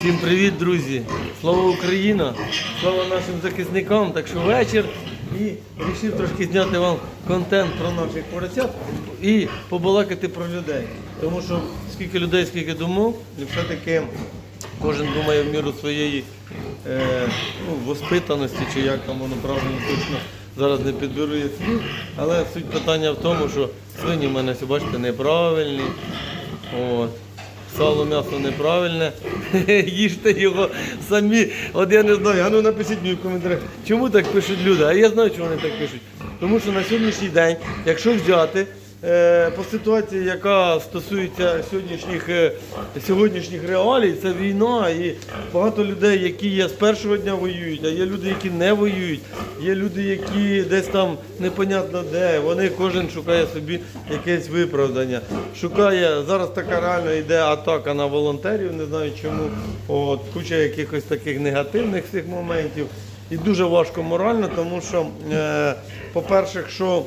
Всім привіт, друзі! Слава Україна! Слава нашим захисникам! Так що вечір і вирішив трошки зняти вам контент про наших поросят і побалакати про людей. Тому що скільки людей, скільки думок, і все-таки кожен думає в міру своєї е, ну, воспитаності, чи як там воно правильно точно зараз не підберу я слів. Але суть питання в тому, що свині в мене, бачите, неправильні. От. Сало м'ясо неправильне, їжте його самі. От я не знаю, а ну напишіть мені в коментарях, чому так пишуть люди. А я знаю, чому вони так пишуть. Тому що на сьогоднішній день, якщо взяти по ситуації, яка стосується сьогоднішніх, е, сьогоднішніх реалій, це війна, і багато людей, які є з першого дня воюють, а є люди, які не воюють, є люди, які десь там непонятно де. Вони кожен шукає собі якесь виправдання. Шукає зараз така реально йде атака на волонтерів, не знаю чому. От куча якихось таких негативних цих моментів. І дуже важко морально, тому що, е, по-перше, що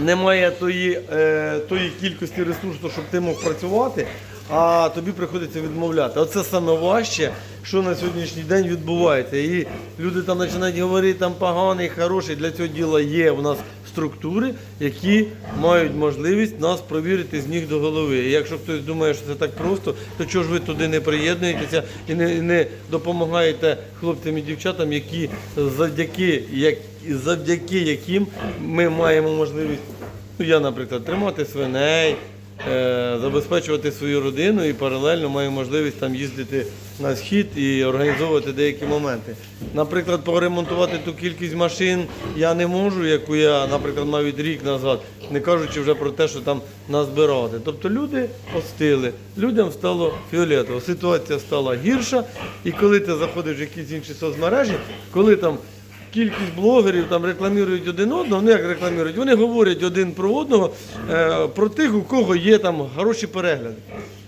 немає тої, е, тої кількості ресурсу, щоб ти мог працювати, а тобі приходиться відмовляти. Оце саме важче, що на сьогоднішній день відбувається. І люди там починають говорити, там поганий, хороший. Для цього діла є у нас структури, які мають можливість нас провірити з ніг до голови. І якщо хтось думає, що це так просто, то чого ж ви туди не приєднуєтеся і не, не допомагаєте хлопцям і дівчатам, які завдяки, як, завдяки яким ми маємо можливість, ну я, наприклад, тримати свиней. Е, Забезпечувати свою родину і паралельно маю можливість там їздити на схід і організовувати деякі моменти. Наприклад, поремонтувати ту кількість машин я не можу, яку я, наприклад, навіть рік назад, не кажучи вже про те, що там назбирати. Тобто люди остили, людям стало фіолетово, ситуація стала гірша, і коли ти заходиш в якісь інші соцмережі, коли там Кількість блогерів там рекламують один одного. Ну як рекламують? Вони говорять один про одного, е, про тих, у кого є там хороші перегляди.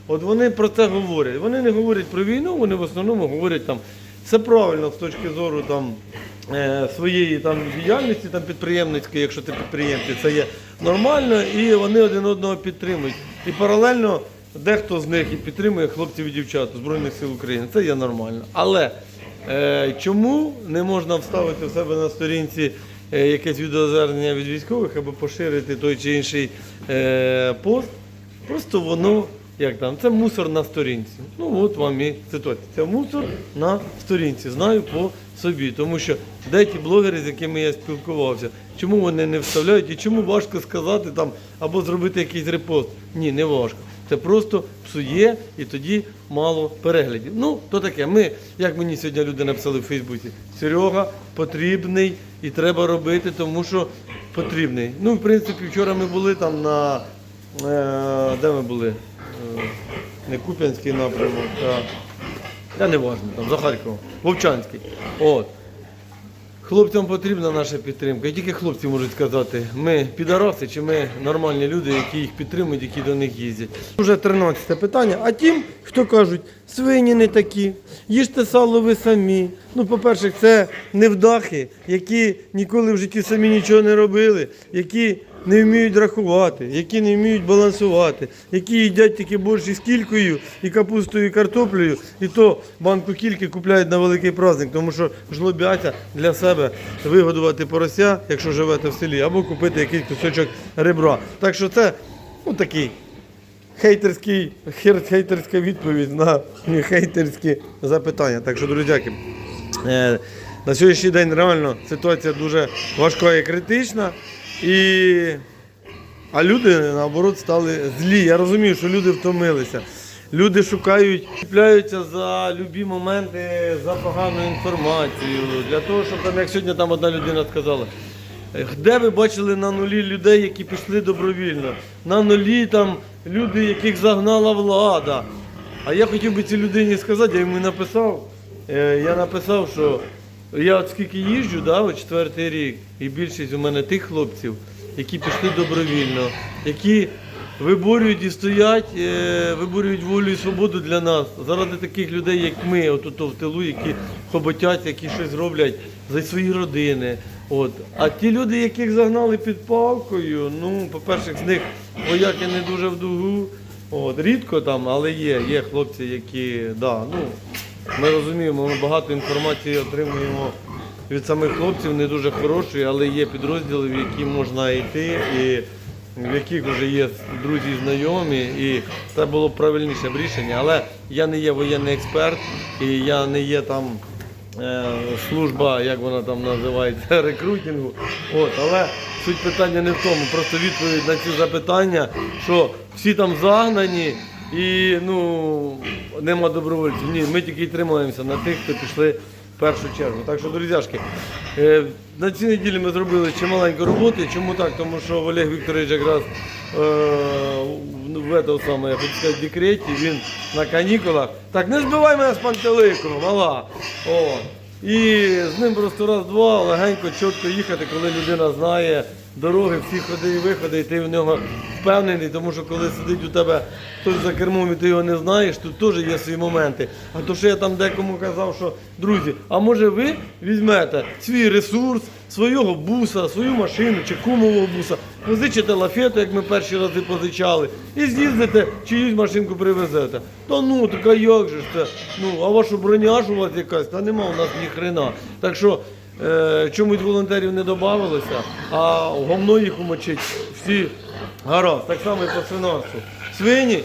От вони про це говорять. Вони не говорять про війну, вони в основному говорять там все правильно з точки зору там. е, Своєї там діяльності там підприємницької, якщо ти підприємці, це є нормально, і вони один одного підтримують. І паралельно дехто з них і підтримує хлопців і дівчат Збройних сил України. Це є нормально. Але Чому не можна вставити в себе на сторінці е, якесь відеозвернення від військових або поширити той чи інший е, пост? Просто воно, як там, це мусор на сторінці. Ну от вам і ситуація. Це мусор на сторінці. Знаю по собі. Тому що деякі блогери, з якими я спілкувався, чому вони не вставляють і чому важко сказати там або зробити якийсь репост? Ні, не важко. Це просто псує і тоді мало переглядів. Ну, то таке. Ми, як мені сьогодні люди написали в Фейсбуці, Серега потрібний і треба робити, тому що потрібний. Ну, в принципі, вчора ми були там на. Е, де ми були? Е, не Куп'янський напрямок, а. Та не важно, там за Харковом. Вовчанський. От. Хлопцям потрібна наша підтримка. І тільки хлопці можуть сказати, ми підараси чи ми нормальні люди, які їх підтримують, які до них їздять. Уже 13 питання. А тим, хто кажуть, свині не такі, їжте сало ви самі. Ну, по-перше, це невдахи, які ніколи в житті самі нічого не робили, які не вміють рахувати, які не вміють балансувати, які їдять тільки борщ із кількою і капустою, і картоплею, і то банку кільки купляють на великий праздник, тому що жлобяться для себе вигодувати порося, якщо живете в селі, або купити якийсь кусочок ребра. Так що це ну, такий хейтерський, хейтерська відповідь на хейтерські запитання. Так що, друзяки, е, на сьогоднішній день реально ситуація дуже важка і критична. І... А люди наоборот стали злі. Я розумію, що люди втомилися. Люди шукають, чіпляються за любі моменти, за погану інформацію. Для того, щоб там, як сьогодні там одна людина сказала, де ви бачили на нулі людей, які пішли добровільно? На нулі там люди, яких загнала влада. А я хотів би цій людині сказати, я йому написав. е, Я написав, що я от скільки їжджу, да, от четвертий рік, і більшість у мене тих хлопців, які пішли добровільно, які виборюють і стоять, е, виборюють волю і свободу для нас. Заради таких людей, як ми, от в тилу, які хоботять, які щось роблять за свої родини. От. А ті люди, яких загнали під палкою, ну, по-перше, з них вояки не дуже в дугу. От. Рідко там, але є, є хлопці, які, да, ну, ми розуміємо, ми багато інформації отримуємо від самих хлопців, не дуже хорошої, але є підрозділи, в які можна йти, і в яких вже є друзі, знайомі, і це було правильніше б рішення. Але я не є воєнний експерт, і я не є там е, служба, як вона там називається, рекрутингу. От, але суть питання не в тому, просто відповідь на ці запитання, що всі там загнані і ну, нема добровольців. Ні, ми тільки тримаємося на тих, хто пішли в першу чергу. Так що, друзяшки, е, на цій неділі ми зробили чималенько роботи. Чому так? Тому що Олег Вікторович якраз е, в- в саме, я хочу сказати, декреті, він на канікулах. Так, не збивай мене з пантелику, мала. О. І з ним просто раз-два легенько, чітко їхати, коли людина знає дороги, всі ходи і виходи, і ти в нього впевнений, тому що коли сидить у тебе хтось за кермом і ти його не знаєш, тут теж є свої моменти. А то, що я там декому казав, що друзі, а може ви візьмете свій ресурс, свого буса, свою машину чи кумового буса, позичите лафету, як ми перші рази позичали, і з'їздите, чиюсь машинку привезете. Та ну, така як же ж це? Ну, а ваша броня у вас якась, та нема у нас ні хрена. Так що е, чомусь волонтерів не додавалося, а говно їх умочить всі гаразд. Так само і по свинарству. Свині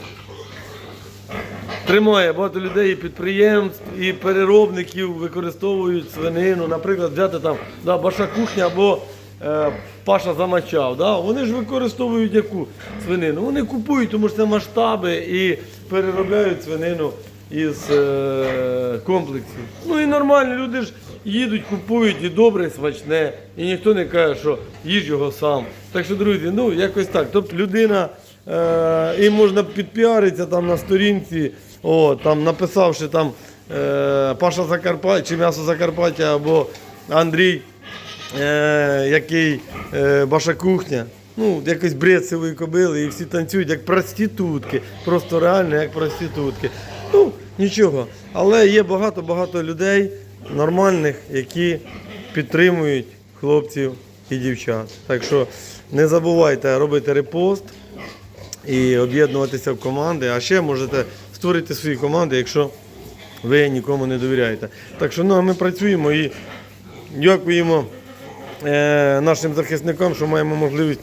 тримає багато людей і підприємств, і переробників використовують свинину. Наприклад, взяти там да, баша кухня або е, паша замачав. Да? Вони ж використовують яку свинину? Вони купують, тому що це масштаби і переробляють свинину із е, комплексів. Ну і нормально, люди ж їдуть, купують і добре, і смачне, і ніхто не каже, що їж його сам. Так що, друзі, ну якось так. Тобто людина е, і можна підпіаритися там на сторінці, о, там написавши там е, Паша Закарпаття чи м'ясо Закарпаття або Андрій, е, який е, Баша кухня. Ну, якось бред сивої кобили, і всі танцюють як проститутки. Просто реально як проститутки. Ну, нічого. Але є багато-багато людей нормальних, які підтримують хлопців і дівчат. Так що не забувайте робити репост і об'єднуватися в команди. А ще можете створити свої команди, якщо ви нікому не довіряєте. Так що ну, а ми працюємо і дякуємо е, нашим захисникам, що маємо можливість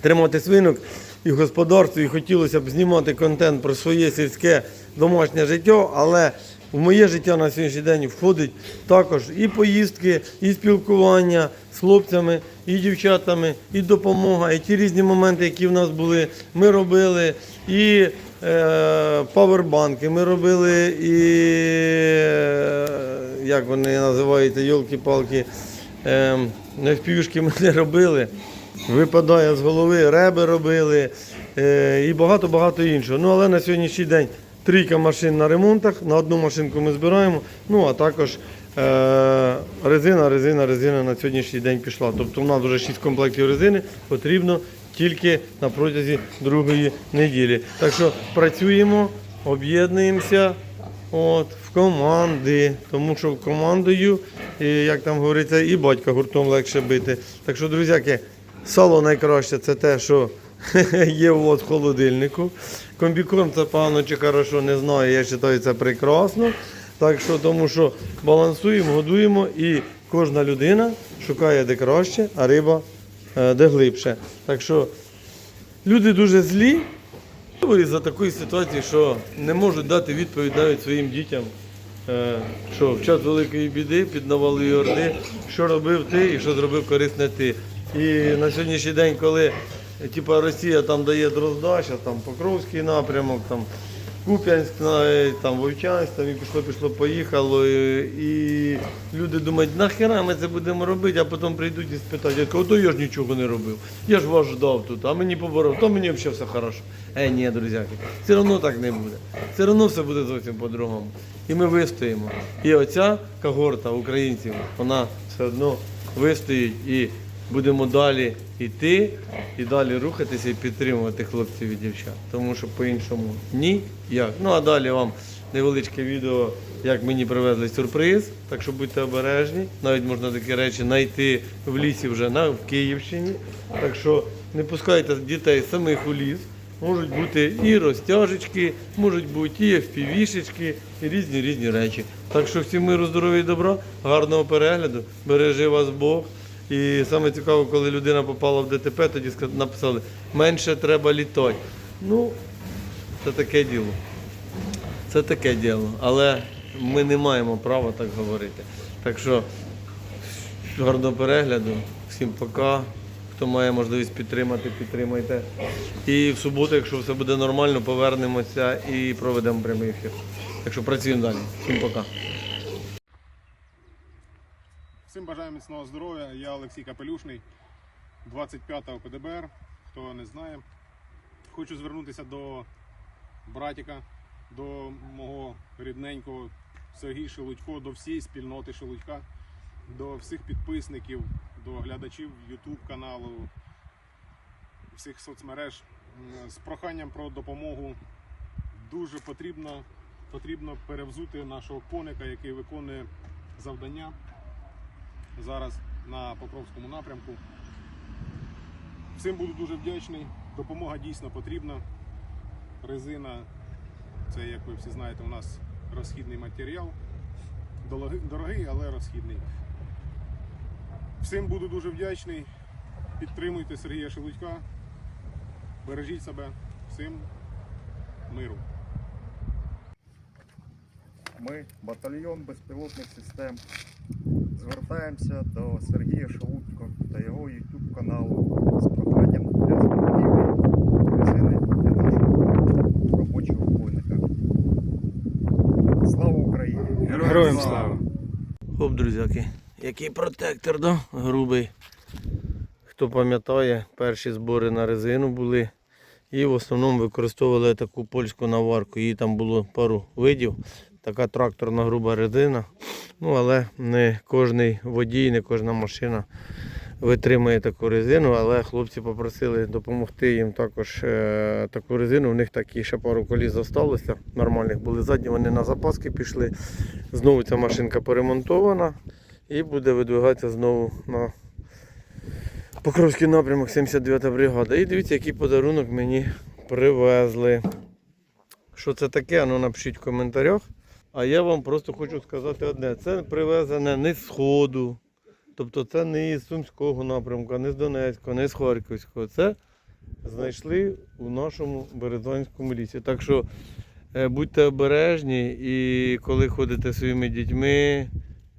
тримати свинок і господарство, і хотілося б знімати контент про своє сільське домашнє життя, але в моє життя на сьогоднішній день входить також і поїздки, і спілкування з хлопцями, і дівчатами, і допомога, і ті різні моменти, які в нас були, ми робили. І е, павербанки, ми робили і е, як вони називаються, йолки-палки, е, невпівшки ми не робили. Випадає з голови, реби робили е, і багато-багато іншого. Ну, але на сьогоднішній день трійка машин на ремонтах, на одну машинку ми збираємо, ну а також е, резина, резина, резина на сьогоднішній день пішла. Тобто в нас вже 6 комплектів резини потрібно тільки на протязі другої неділі. Так що працюємо, об'єднуємося от, в команди, тому що командою, і, як там говориться, і батька гуртом легше бити. Так що, друзяки, Сало найкраще це те, що є у в холодильнику. Комбікорм це погано чи хорошо, не знаю. Я вважаю, це прекрасно. Так що, тому що балансуємо, годуємо і кожна людина шукає де краще, а риба е, де глибше. Так що люди дуже злі. За такої ситуації, що не можуть дати відповідь навіть своїм дітям, е, що в час великої біди під навалою орди, що робив ти і що зробив корисне ти. І на сьогоднішній день, коли типа, Росія там дає дрозда, зараз там Покровський напрямок, там Куп'янськ, там Вовчанськ, там і пішло, пішло, поїхало. І, і люди думають, нахера ми це будемо робити, а потім прийдуть і спитають, я кажу, то я ж нічого не робив. Я ж вас ждав тут, а мені поборов, то мені взагалі все хорошо. Е, ні, друзяки, все одно так не буде. Все одно все буде зовсім по-другому. І ми вистоїмо. І оця когорта українців, вона все одно вистоїть і будемо далі йти і далі рухатися і підтримувати хлопців і дівчат. Тому що по-іншому ні. Як. Ну а далі вам невеличке відео, як мені привезли сюрприз. Так що будьте обережні. Навіть можна такі речі знайти в лісі вже на в Київщині. Так що не пускайте дітей самих у ліс. можуть бути і розтяжечки, можуть бути і FPV-шечки, і різні різні речі. Так що всім миру, здоров'я і добра, гарного перегляду, бережи вас Бог. І саме цікаво, коли людина попала в ДТП, тоді написали, менше треба літати. Ну, це таке діло. Це таке діло. Але ми не маємо права так говорити. Так що гарного перегляду. Всім пока. Хто має можливість підтримати, підтримайте. І в суботу, якщо все буде нормально, повернемося і проведемо прямий ефір. Так що працюємо далі. Всім пока. Всім бажаю міцного здоров'я. Я Олексій Капелюшний, 25-го ПДБР. Хто не знає, хочу звернутися до братіка, до мого рідненького Сергій Шелудько, до всієї спільноти Шелудька, до всіх підписників, до глядачів YouTube каналу, всіх соцмереж з проханням про допомогу. Дуже потрібно, потрібно перевзути нашого коника, який виконує завдання зараз на Покровському напрямку. Всім буду дуже вдячний. Допомога дійсно потрібна. Резина це, як ви всі знаєте, у нас розхідний матеріал. Дорогий, але розхідний. Всім буду дуже вдячний. Підтримуйте Сергія Шелудька. Бережіть себе. Всім миру. Ми, батальйон безпілотних систем, звертаємося до Сергія Шелудько та його YouTube каналу з проханням для закупівлі резини для нашого робочого коника. Слава Україні! Героям слава! Хоп, друзяки, який протектор, да? грубий. Хто пам'ятає, перші збори на резину були. І в основному використовували таку польську наварку. Її там було пару видів. Така тракторна груба резина. Ну, але не кожний водій, не кожна машина витримує таку резину. Але хлопці попросили допомогти їм також е, таку резину. У них такі ще пару коліс залишилося. Нормальних були задні, вони на запаски пішли. Знову ця машинка поремонтована і буде видвигатися знову на Покровський напрямок 79 бригада. І дивіться, який подарунок мені привезли. Що це таке? Ну напишіть в коментарях. А я вам просто хочу сказати одне: це привезене не з Сходу, тобто це не із Сумського напрямку, не з Донецького, не з Харківського. Це знайшли у нашому Березанському лісі. Так що е, будьте обережні і коли ходите своїми дітьми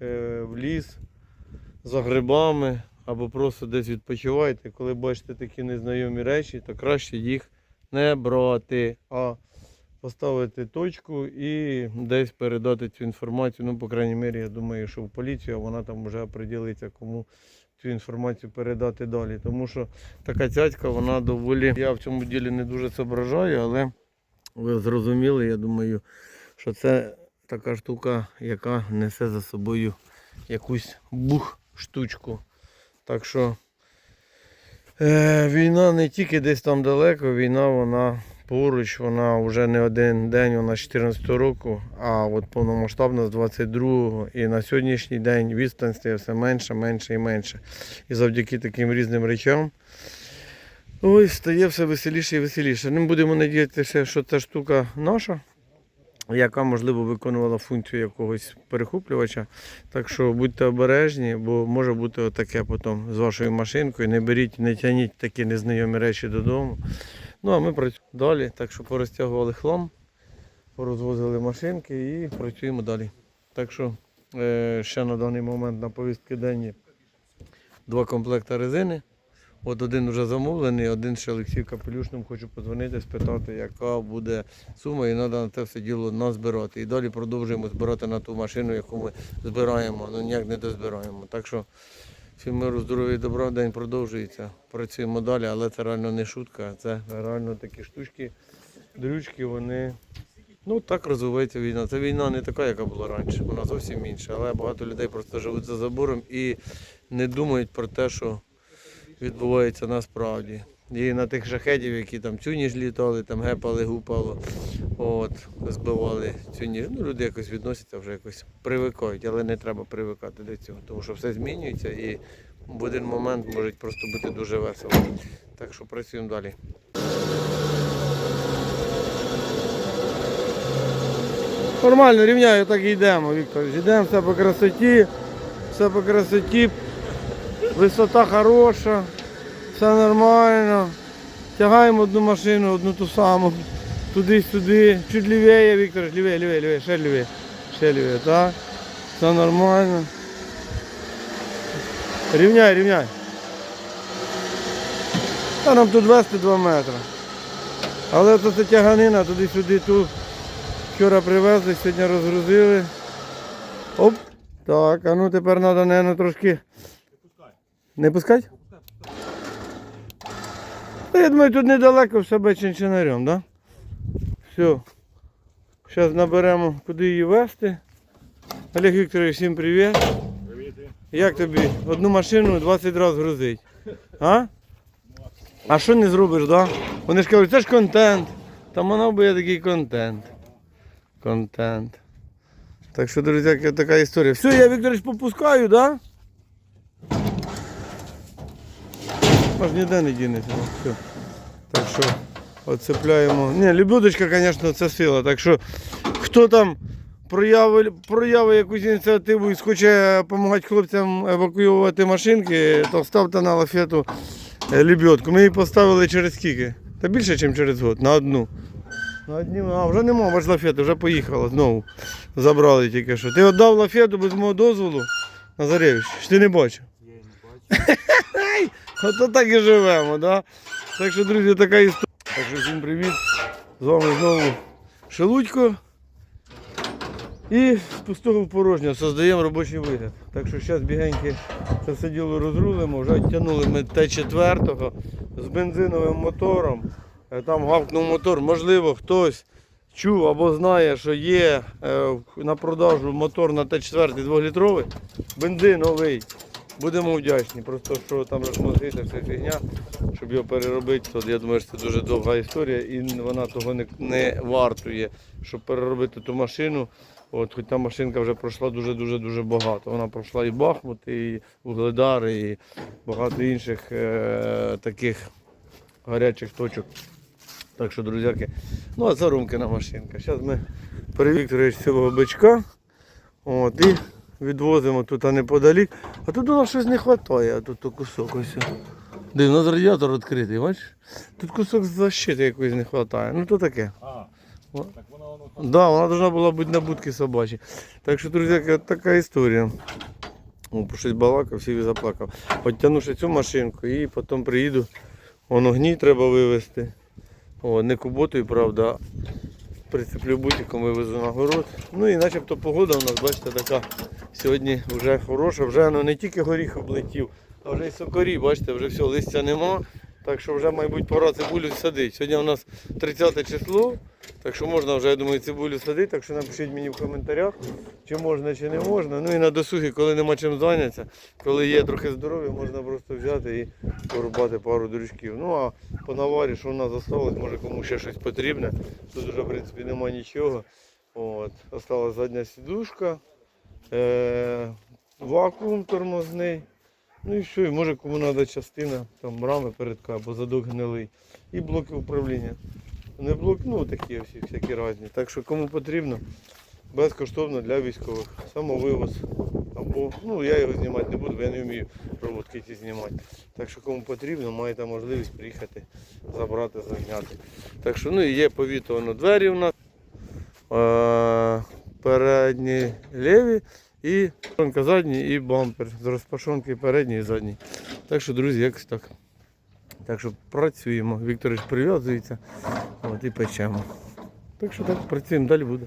е, в ліс за грибами або просто десь відпочиваєте, коли бачите такі незнайомі речі, то краще їх не брати, а поставити точку і десь передати цю інформацію. Ну, по крайній мірі, я думаю, що в поліцію а вона там вже оприділиться, кому цю інформацію передати далі. Тому що така цяцька, вона доволі. Я в цьому ділі не дуже зображаю, але ви зрозуміли, я думаю, що це така штука, яка несе за собою якусь бух штучку. Так що е, війна не тільки десь там далеко, війна вона поруч, вона вже не один день, вона з 14 року, а от повномасштабна з 22-го. І на сьогоднішній день відстань стає все менше, менше і менше. І завдяки таким різним речам. Ой, стає все веселіше і веселіше. Не будемо надіятися, що ця штука наша, яка, можливо, виконувала функцію якогось перехоплювача. Так що будьте обережні, бо може бути отаке потім з вашою машинкою. Не беріть, не тягніть такі незнайомі речі додому. Ну а ми працюємо далі. Так що порозтягували хлам, порозвозили машинки і працюємо далі. Так що е, ще на даний момент на повістки денні два комплекти резини. От один вже замовлений, один ще Олексій Капелюшним хочу подзвонити, спитати, яка буде сума, і треба на це все діло назбирати. І далі продовжуємо збирати на ту машину, яку ми збираємо, ну ніяк не дозбираємо. Так що всім миру, здоров'я і добра, день продовжується. Працюємо далі, але це реально не шутка, це реально такі штучки, дрючки, вони. Ну так розвивається війна. Це війна не така, яка була раніше, вона зовсім інша. Але багато людей просто живуть за забором і не думають про те, що відбувається насправді. І на тих шахедів, які там цю літали, там гепали, гупало, от, збивали цю Ну, Люди якось відносяться, вже якось привикають, але не треба привикати до цього, тому що все змінюється і в один момент може просто бути дуже весело. Так що працюємо далі. Нормально рівняю, так і йдемо, Віктор. Йдемо все по красоті, все по красоті, висота хороша все нормально. Тягаємо одну машину, одну ту саму, туди-сюди, чуть лівіє, Віктор, лівіє, лівіє, лівіє, ще лівіє, ще лівіє, так? Все нормально. Рівняй, рівняй. Та нам тут вести 2 метри. Але це тяганина туди-сюди, тут. Вчора привезли, сьогодні розгрузили. Оп. Так, а ну тепер треба, наверное, трошки. Не пускать? Та я думаю, тут недалеко в себе чинчинарем, да? Все. Зараз наберемо, куди її везти. Олег Вікторович, всім привіт. Як тобі? Одну машину 20 разів грузить. А? А що не зробиш, да? Вони ж кажуть, це ж контент. Там воно буде такий контент. Контент. Так що, друзі, така історія. Все, я Вікторович попускаю, да? Аж ніде не дінеться. ну, Все. Так що оцепляємо. Ні, лебедочка, звісно, це сила. Так що хто там проявить, проявить якусь ініціативу і схоче допомагати хлопцям евакуювати машинки, то ставте на лафету е, лебедку. Ми її поставили через скільки? Та більше, ніж через год, на одну. На одні, а вже нема, бач лафети, вже поїхала знову. Забрали тільки що. Ти віддав лафету без мого дозволу, Назаревич, чи ти не бачив? Ото так і живемо, да? Так що, друзі, така історія. Так що всім привіт. З вами знову Шелудько. І з пустого в порожнє создаємо робочий вигляд. Так що зараз бігеньки це все розрулимо. Вже відтягнули ми Т4 з бензиновим мотором. Е, Там гавкнув мотор. Можливо, хтось чув або знає, що є е, на продажу мотор на Т4 2-літровий, бензиновий. Будемо вдячні. Просто що там розмозгити вся фігня, щоб його переробити. То, я думаю, що це дуже довга історія і вона того не, не вартує, щоб переробити ту машину. От, та машинка вже пройшла дуже-дуже дуже багато. Вона пройшла і Бахмут, і Угледар, і багато інших е- таких гарячих точок. Так що, друзяки, ну а це Румкина машинка. Зараз ми перевікторюємо цього бичка. От, і відвозимо тут а неподалік. А тут у нас щось не вистачає, а тут кусок ось. Див, у нас радіатор відкритий, бачиш? Тут кусок защити якоїсь не вистачає. Ну то таке. А, так вона воно. Да, вона должна була бути на будці собачій. Так що, друзі, така історія. О, по щось балакав, всі заплакав. Підтягну ще цю машинку і потім приїду. Воно гній треба вивезти. О, не куботою, правда, прицеплю бутиком вивезу на город. Ну і начебто погода у нас, бачите, така сьогодні вже хороша, вже ну, не тільки горіх облетів, а вже й сокорі, бачите, вже все, листя нема. Так що вже, мабуть, пора цибулю садити. Сьогодні у нас 30 число, так що можна вже, я думаю, цибулю садити. Так що напишіть мені в коментарях, чи можна, чи не можна. Ну і на досугі, коли нема чим зайнятися, коли є трохи здоров'я, можна просто взяти і порубати пару дрючків. Ну а по наварі, що в нас залишилось, може кому ще щось потрібне. Тут вже в принципі немає нічого. От. Осталась задня сідушка, е- вакуум тормозний. Ну і що, і може кому треба частина, там рами передка або задок гнилий. І блоки управління. Не блок, ну такі всі, всякі різні. Так що кому потрібно, безкоштовно для військових. Самовивоз. Або, ну я його знімати не буду, бо я не вмію проводки ці знімати. Так що кому потрібно, маєте можливість приїхати, забрати, зайняти. Так що ну є повітовано двері у нас. Е, передні ліві і задній і бампер з розпашонки передній і задній. Так що, друзі, якось так. Так що працюємо. Вікторич прив'язується от, і печемо. Так що так, працюємо, далі буде.